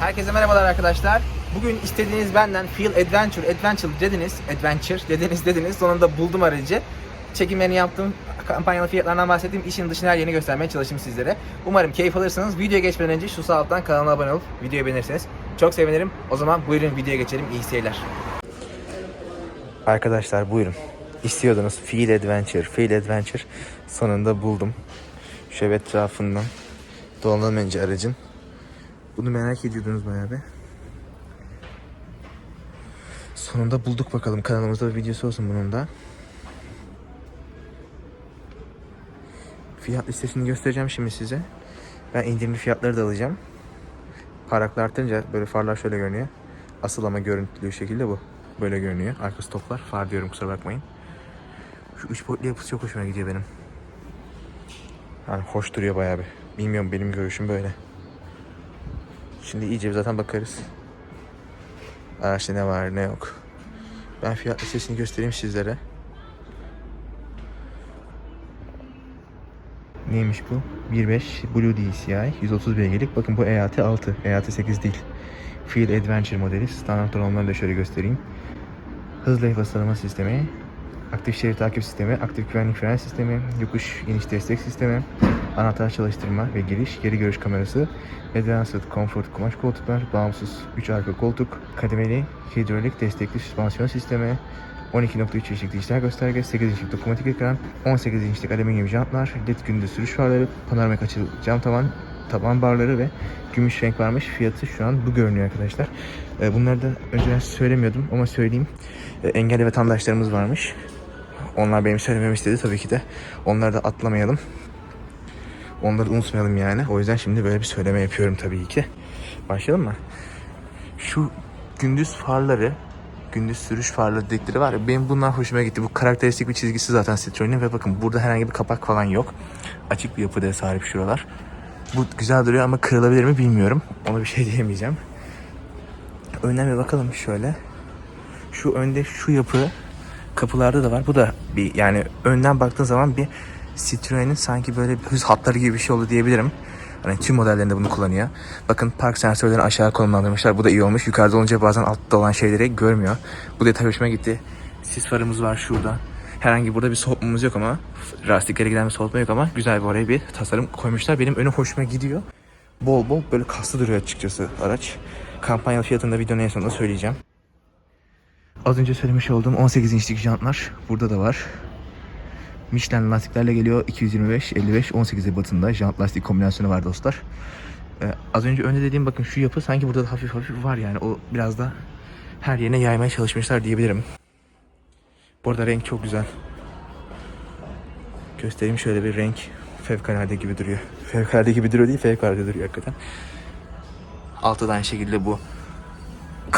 Herkese merhabalar arkadaşlar. Bugün istediğiniz benden Feel Adventure, Adventure dediniz, Adventure dediniz dediniz. Sonunda buldum aracı. Çekimlerini yaptım, kampanyalı fiyatlarından bahsettim. İşin dışında her yerini göstermeye çalıştım sizlere. Umarım keyif alırsınız. Videoya geçmeden önce şu sağ alttan kanalıma abone olup videoyu beğenirseniz çok sevinirim. O zaman buyurun videoya geçelim. İyi seyirler. Arkadaşlar buyurun. İstiyordunuz Feel Adventure, Feel Adventure sonunda buldum. Şöyle etrafından dolanalım önce aracın. Bunu merak ediyordunuz bayağı bir. Sonunda bulduk bakalım. Kanalımızda bir videosu olsun bunun da. Fiyat listesini göstereceğim şimdi size. Ben indirimli fiyatları da alacağım. Paraklı artınca böyle farlar şöyle görünüyor. Asıl ama görüntülü şekilde bu. Böyle görünüyor. Arka stoplar. Far diyorum kusura bakmayın. Şu üç boyutlu yapısı çok hoşuma gidiyor benim. Yani hoş duruyor bayağı bir. Bilmiyorum benim görüşüm böyle. Şimdi iyice bir zaten bakarız. Araçta ne var ne yok. Ben fiyat listesini göstereyim sizlere. Neymiş bu? 1.5 Blue DCI 130 beygirlik. Bakın bu EAT 6. EAT 8 değil. Feel Adventure modeli. Standart olanları da şöyle göstereyim. Hızlı alma sistemi. Aktif şerit takip sistemi, aktif güvenlik fren sistemi, yokuş iniş destek sistemi, anahtar çalıştırma ve giriş, geri görüş kamerası, Advanced Comfort kumaş koltuklar, bağımsız 3 arka koltuk, kademeli hidrolik destekli süspansiyon sistemi, 12.3 inçlik dijital gösterge, 8 inçlik dokunmatik ekran, 18 inçlik alüminyum jantlar, led gündüz sürüş farları, panoramik açılı cam tavan, taban barları ve gümüş renk varmış. Fiyatı şu an bu görünüyor arkadaşlar. Ee, Bunları da önceden söylemiyordum ama söyleyeyim. Ee, Engelli vatandaşlarımız varmış. Onlar benim söylememi istedi tabii ki de. Onları da atlamayalım. Onları unutmayalım yani. O yüzden şimdi böyle bir söyleme yapıyorum tabii ki. Başlayalım mı? Şu gündüz farları, gündüz sürüş farları dedikleri var ya benim bunlar hoşuma gitti. Bu karakteristik bir çizgisi zaten Citroen'in ve bakın burada herhangi bir kapak falan yok. Açık bir yapıda sahip şuralar. Bu güzel duruyor ama kırılabilir mi bilmiyorum. Ona bir şey diyemeyeceğim. Önden bir bakalım şöyle. Şu önde şu yapı kapılarda da var. Bu da bir yani önden baktığın zaman bir Citroen'in sanki böyle hız hatları gibi bir şey oldu diyebilirim. Hani tüm modellerinde bunu kullanıyor. Bakın park sensörlerini aşağı konumlandırmışlar. Bu da iyi olmuş. Yukarıda olunca bazen altta olan şeyleri görmüyor. Bu detay hoşuma gitti. Sis farımız var şurada. Herhangi burada bir soğutmamız yok ama lastiklere giden bir soğutma yok ama güzel bir oraya bir tasarım koymuşlar. Benim önü hoşuma gidiyor. Bol bol böyle kaslı duruyor açıkçası araç. Kampanyalı fiyatını da videonun en sonunda söyleyeceğim. Az önce söylemiş olduğum 18 inçlik jantlar burada da var. Michelin lastiklerle geliyor. 225, 55, 18 ebatında jant lastik kombinasyonu var dostlar. Ee, az önce önde dediğim bakın şu yapı sanki burada da hafif hafif var yani. O biraz da her yerine yaymaya çalışmışlar diyebilirim. Bu arada renk çok güzel. Göstereyim şöyle bir renk. Fevkalade gibi duruyor. Fevkalade gibi duruyor değil, fevkalade duruyor hakikaten. Altı da aynı şekilde bu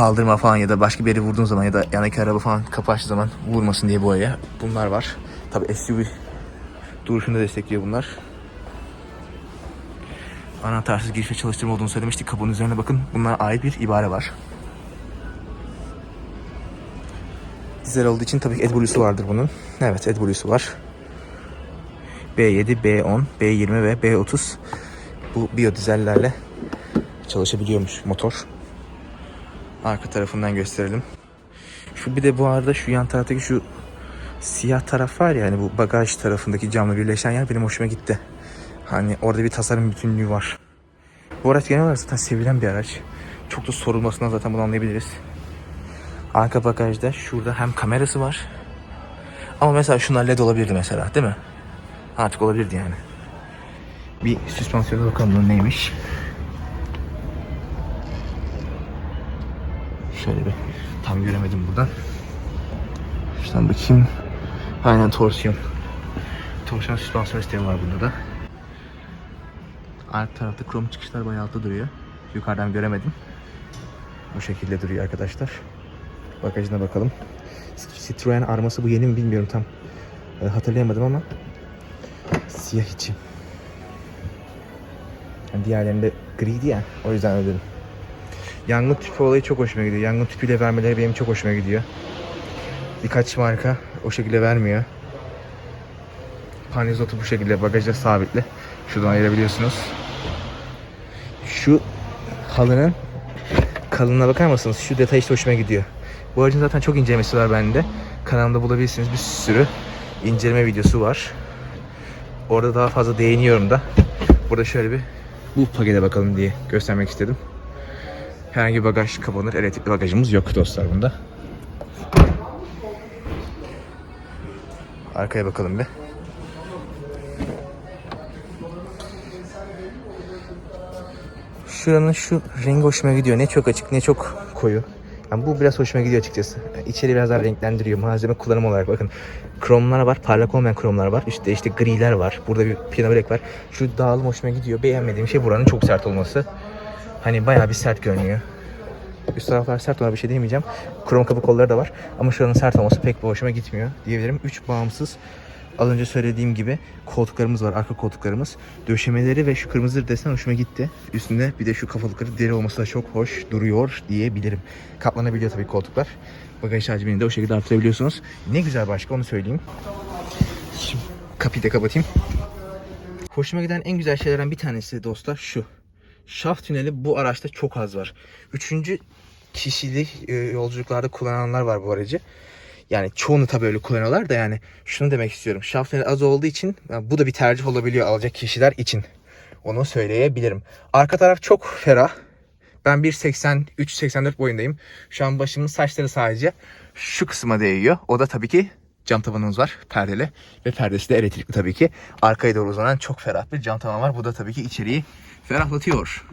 kaldırma falan ya da başka bir yere vurduğun zaman ya da yanındaki araba falan kapı açtığı zaman vurmasın diye boyaya bunlar var. Tabi SUV duruşunu destekliyor bunlar. Anahtarsız giriş ve çalıştırma olduğunu söylemiştik. Kapının üzerine bakın. Bunlara ait bir ibare var. Dizel olduğu için tabii ki AdBlue'su vardır bunun. Evet AdBlue'su var. B7, B10, B20 ve B30 bu biyodizellerle çalışabiliyormuş motor. Arka tarafından gösterelim. Şu bir de bu arada şu yan taraftaki şu siyah taraf var ya hani bu bagaj tarafındaki camla birleşen yer benim hoşuma gitti. Hani orada bir tasarım bütünlüğü var. Bu araç genel olarak zaten sevilen bir araç. Çok da sorulmasından zaten bunu anlayabiliriz. Arka bagajda şurada hem kamerası var. Ama mesela şunlar led olabilirdi mesela değil mi? Artık olabilirdi yani. Bir süspansiyona bakalım neymiş. Şöyle bir tam göremedim buradan. Şuradan bakayım. Aynen torsiyon. Torsiyon süspansiyon sistemi var bunda da. Arka tarafta krom çıkışlar bayağı altta duruyor. Yukarıdan göremedim. Bu şekilde duruyor arkadaşlar. Bagajına bakalım. Citroen arması bu yeni mi bilmiyorum tam. e, hatırlayamadım ama siyah içi. Diğerlerinde griydi ya. O yüzden öyle dedim. Yangın tüpü olayı çok hoşuma gidiyor. Yangın tüpüyle vermeleri benim çok hoşuma gidiyor. Birkaç marka o şekilde vermiyor. Panelizotu bu şekilde bagaja sabitli. Şuradan ayırabiliyorsunuz. Şu halının kalınlığına bakar mısınız? Şu detay işte hoşuma gidiyor. Bu aracın zaten çok incelemesi var bende. Kanalımda bulabilirsiniz bir sürü inceleme videosu var. Orada daha fazla değiniyorum da. Burada şöyle bir bu pakete bakalım diye göstermek istedim. Herhangi bagaj kapanır. Elektrikli bagajımız yok dostlar bunda. Arkaya bakalım bir. Şuranın şu rengi hoşuma gidiyor. Ne çok açık ne çok koyu. Yani bu biraz hoşuma gidiyor açıkçası. İçeri biraz daha renklendiriyor. Malzeme kullanım olarak bakın. Kromlar var. Parlak olmayan kromlar var. Üstte işte griler var. Burada bir piyano bilek var. Şu dağılım hoşuma gidiyor. Beğenmediğim şey buranın çok sert olması. Hani bayağı bir sert görünüyor. Üst taraflar sert ona bir şey demeyeceğim. Krom kapı kolları da var. Ama şuranın sert olması pek bir hoşuma gitmiyor diyebilirim. 3 bağımsız az önce söylediğim gibi koltuklarımız var. Arka koltuklarımız. Döşemeleri ve şu kırmızı desen hoşuma gitti. Üstünde bir de şu kafalıkları deri olması da çok hoş duruyor diyebilirim. Katlanabiliyor tabii koltuklar. Bagaj hacmini de o şekilde artırabiliyorsunuz. Ne güzel başka onu söyleyeyim. Şimdi kapıyı da kapatayım. Hoşuma giden en güzel şeylerden bir tanesi dostlar şu. Şaft tüneli bu araçta çok az var. Üçüncü kişilik e, yolculuklarda kullananlar var bu aracı. Yani çoğunu tabii öyle kullanıyorlar da yani şunu demek istiyorum. Şaft tüneli az olduğu için yani bu da bir tercih olabiliyor alacak kişiler için. Onu söyleyebilirim. Arka taraf çok ferah. Ben 1.83-84 boyundayım. Şu an başımın saçları sadece şu kısma değiyor. O da tabii ki cam tavanımız var perdeli ve perdesi de elektrikli tabii ki. Arkaya doğru uzanan çok ferah bir cam tavan var. Bu da tabii ki içeriği ferahlatıyor.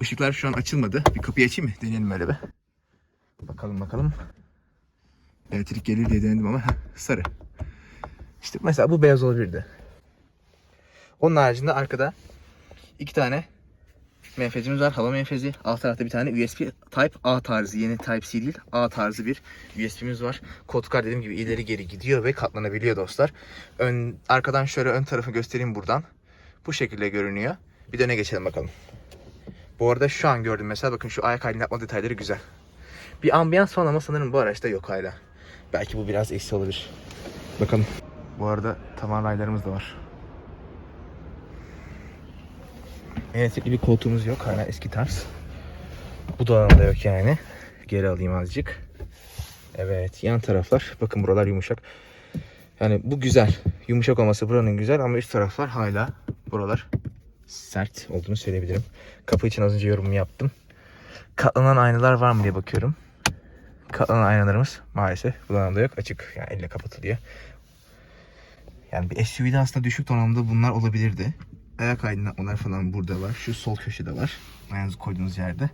Işıklar şu an açılmadı. Bir kapıyı açayım mı? Deneyelim öyle bir. Bakalım bakalım. Elektrik gelir diye denedim ama heh, sarı. İşte mesela bu beyaz olabilirdi. Onun haricinde arkada iki tane menfezimiz var. Hava menfezi. Alt tarafta bir tane USB Type A tarzı. Yeni Type C değil. A tarzı bir USB'miz var. Koltuklar dediğim gibi ileri geri gidiyor ve katlanabiliyor dostlar. Ön, arkadan şöyle ön tarafı göstereyim buradan. Bu şekilde görünüyor. Bir de öne geçelim bakalım. Bu arada şu an gördüm mesela bakın şu ayak aydınlatma detayları güzel. Bir ambiyans falan ama sanırım bu araçta yok hala. Belki bu biraz eksi olabilir. Bakalım. Bu arada tavan raylarımız da var. Elektrikli bir koltuğumuz yok hala eski tarz. Bu da yok yani. Geri alayım azıcık. Evet yan taraflar. Bakın buralar yumuşak. Yani bu güzel. Yumuşak olması buranın güzel ama üst taraflar hala buralar sert olduğunu söyleyebilirim. Kapı için az önce yorum yaptım. Katlanan aynalar var mı diye bakıyorum. Katlanan aynalarımız maalesef bu alanda yok. Açık yani elle kapatılıyor. Yani bir SUV'de aslında düşük donanımda bunlar olabilirdi. Ayak aydınlatmalar falan burada var. Şu sol köşede var. Ayağınızı koyduğunuz yerde.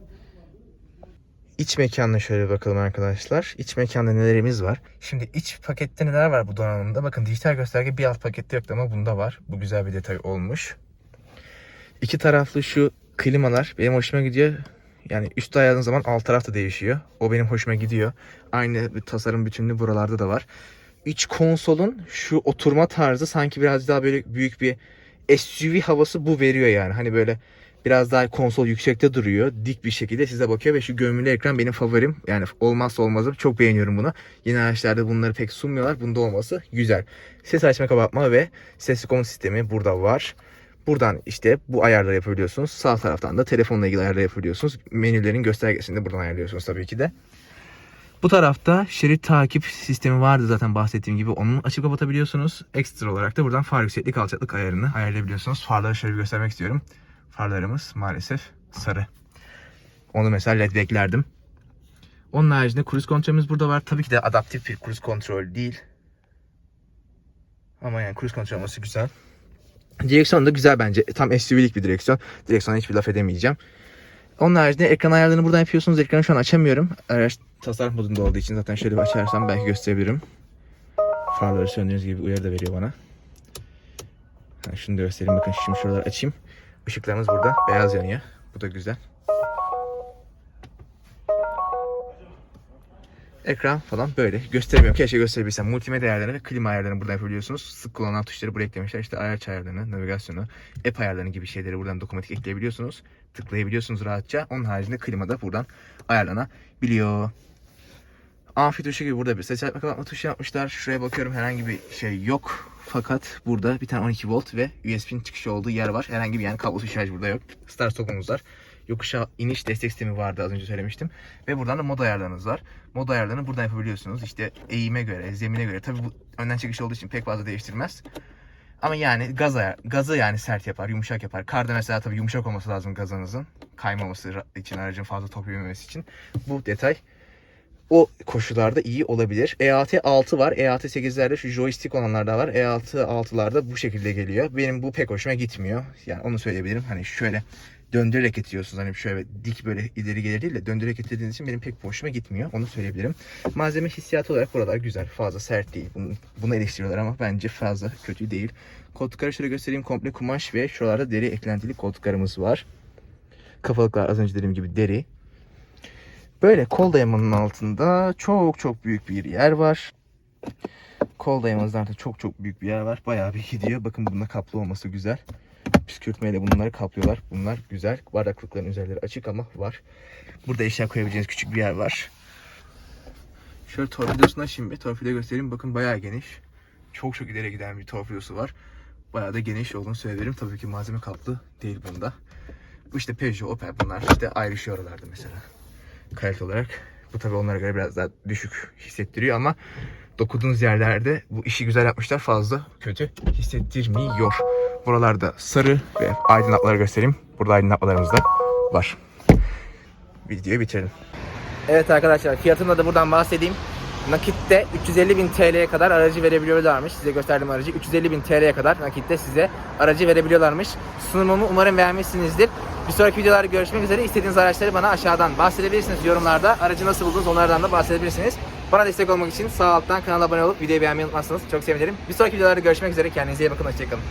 İç mekanına şöyle bakalım arkadaşlar. İç mekanda nelerimiz var? Şimdi iç pakette neler var bu donanımda? Bakın dijital gösterge bir alt pakette yoktu ama bunda var. Bu güzel bir detay olmuş. İki taraflı şu klimalar benim hoşuma gidiyor. Yani üstte ayarladığın zaman alt taraf da değişiyor. O benim hoşuma gidiyor. Aynı bir tasarım bütünlüğü buralarda da var. İç konsolun şu oturma tarzı sanki biraz daha böyle büyük bir SUV havası bu veriyor yani. Hani böyle biraz daha konsol yüksekte duruyor. Dik bir şekilde size bakıyor ve şu gömülü ekran benim favorim. Yani olmazsa olmazım. Çok beğeniyorum bunu. Yeni araçlarda bunları pek sunmuyorlar. Bunda olması güzel. Ses açma kapatma ve ses kom sistemi burada var. Buradan işte bu ayarları yapabiliyorsunuz. Sağ taraftan da telefonla ilgili ayarları yapabiliyorsunuz. Menülerin göstergesini de buradan ayarlıyorsunuz tabii ki de. Bu tarafta şerit takip sistemi vardı zaten bahsettiğim gibi. Onu açıp kapatabiliyorsunuz. Ekstra olarak da buradan far yükseklik alçaklık ayarını ayarlayabiliyorsunuz. Farları şöyle göstermek istiyorum. Farlarımız maalesef sarı. Onu mesela led beklerdim. Onun haricinde cruise kontrolümüz burada var. Tabii ki de adaptif bir cruise kontrol değil. Ama yani cruise kontrol olması güzel. Direksiyon da güzel bence. Tam SUV'lik bir direksiyon. Direksiyona hiçbir laf edemeyeceğim. Onun haricinde ekran ayarlarını buradan yapıyorsunuz. Ekranı şu an açamıyorum. Araç tasarruf modunda olduğu için zaten şöyle bir açarsam belki gösterebilirim. Farları söndüğünüz gibi uyarı da veriyor bana. Ha, şunu da göstereyim. Bakın şimdi şuraları açayım. Işıklarımız burada. Beyaz yanıyor. Bu da güzel. Ekran falan böyle. Gösteremiyorum. Keşke gösterebilsem. Multimedya ayarlarını ve klima ayarlarını buradan yapabiliyorsunuz. Sık kullanılan tuşları buraya eklemişler. İşte araç ayarlarını, navigasyonu, app ayarlarını gibi şeyleri buradan dokunmatik ekleyebiliyorsunuz. Tıklayabiliyorsunuz rahatça. Onun haricinde klima da buradan ayarlanabiliyor. Amfi tuşu gibi burada bir ses açma kapatma tuşu yapmışlar. Şuraya bakıyorum herhangi bir şey yok. Fakat burada bir tane 12 volt ve USB'nin çıkışı olduğu yer var. Herhangi bir yani kablosuz şarj burada yok. Start stop'umuz var. Yokuşa iniş destek sistemi vardı az önce söylemiştim. Ve buradan da mod ayarlarınız var. Mod ayarlarını buradan yapabiliyorsunuz. İşte eğime göre, zemine göre. Tabii bu önden çıkış olduğu için pek fazla değiştirmez. Ama yani gaz ayar, gazı yani sert yapar, yumuşak yapar. Karda mesela tabii yumuşak olması lazım gazınızın. Kaymaması için, aracın fazla top yememesi için. Bu detay o koşullarda iyi olabilir. EAT 6 var. EAT 8'lerde şu joystick olanlarda var. E EAT 6'larda bu şekilde geliyor. Benim bu pek hoşuma gitmiyor. Yani onu söyleyebilirim. Hani şöyle döndürerek itiyorsunuz. Hani şöyle dik böyle ileri gelir değil de döndürerek itildiğiniz için benim pek hoşuma gitmiyor. Onu söyleyebilirim. Malzeme hissiyatı olarak buralar güzel. Fazla sert değil. Bunu, bunu eleştiriyorlar ama bence fazla kötü değil. Koltukları şöyle göstereyim. Komple kumaş ve şuralarda deri eklentili koltuklarımız var. Kafalıklar az önce dediğim gibi deri. Böyle kol dayamanın altında çok çok büyük bir yer var. Kol dayamanızın altında çok çok büyük bir yer var. Bayağı bir gidiyor. Bakın bunda kaplı olması güzel. Püskürtmeyle bunları kaplıyorlar. Bunlar güzel. Bardaklıkların üzerleri açık ama var. Burada eşya koyabileceğiniz küçük bir yer var. Şöyle torpidosunu açayım bir. Torpido göstereyim. Bakın bayağı geniş. Çok çok ileri giden bir torpidosu var. Bayağı da geniş olduğunu söyleyebilirim. Tabii ki malzeme kaplı değil bunda. Bu işte Peugeot, Opel bunlar işte ayrışıyor oralarda mesela kalite olarak. Bu tabii onlara göre biraz daha düşük hissettiriyor ama dokunduğunuz yerlerde bu işi güzel yapmışlar fazla kötü hissettirmiyor. Buralarda sarı ve aydınlatmaları göstereyim. Burada aydınlatmalarımız da var. Videoyu bitirelim. Evet arkadaşlar fiyatını da buradan bahsedeyim. Nakitte 350 bin TL'ye kadar aracı verebiliyorlarmış. Size gösterdiğim aracı 350 bin TL'ye kadar nakitte size aracı verebiliyorlarmış. Sunumumu umarım beğenmişsinizdir. Bir sonraki videolarda görüşmek üzere. İstediğiniz araçları bana aşağıdan bahsedebilirsiniz yorumlarda. Aracı nasıl buldunuz onlardan da bahsedebilirsiniz. Bana destek olmak için sağ alttan kanala abone olup videoyu beğenmeyi unutmazsanız çok sevinirim. Bir sonraki videolarda görüşmek üzere. Kendinize iyi bakın. Hoşçakalın.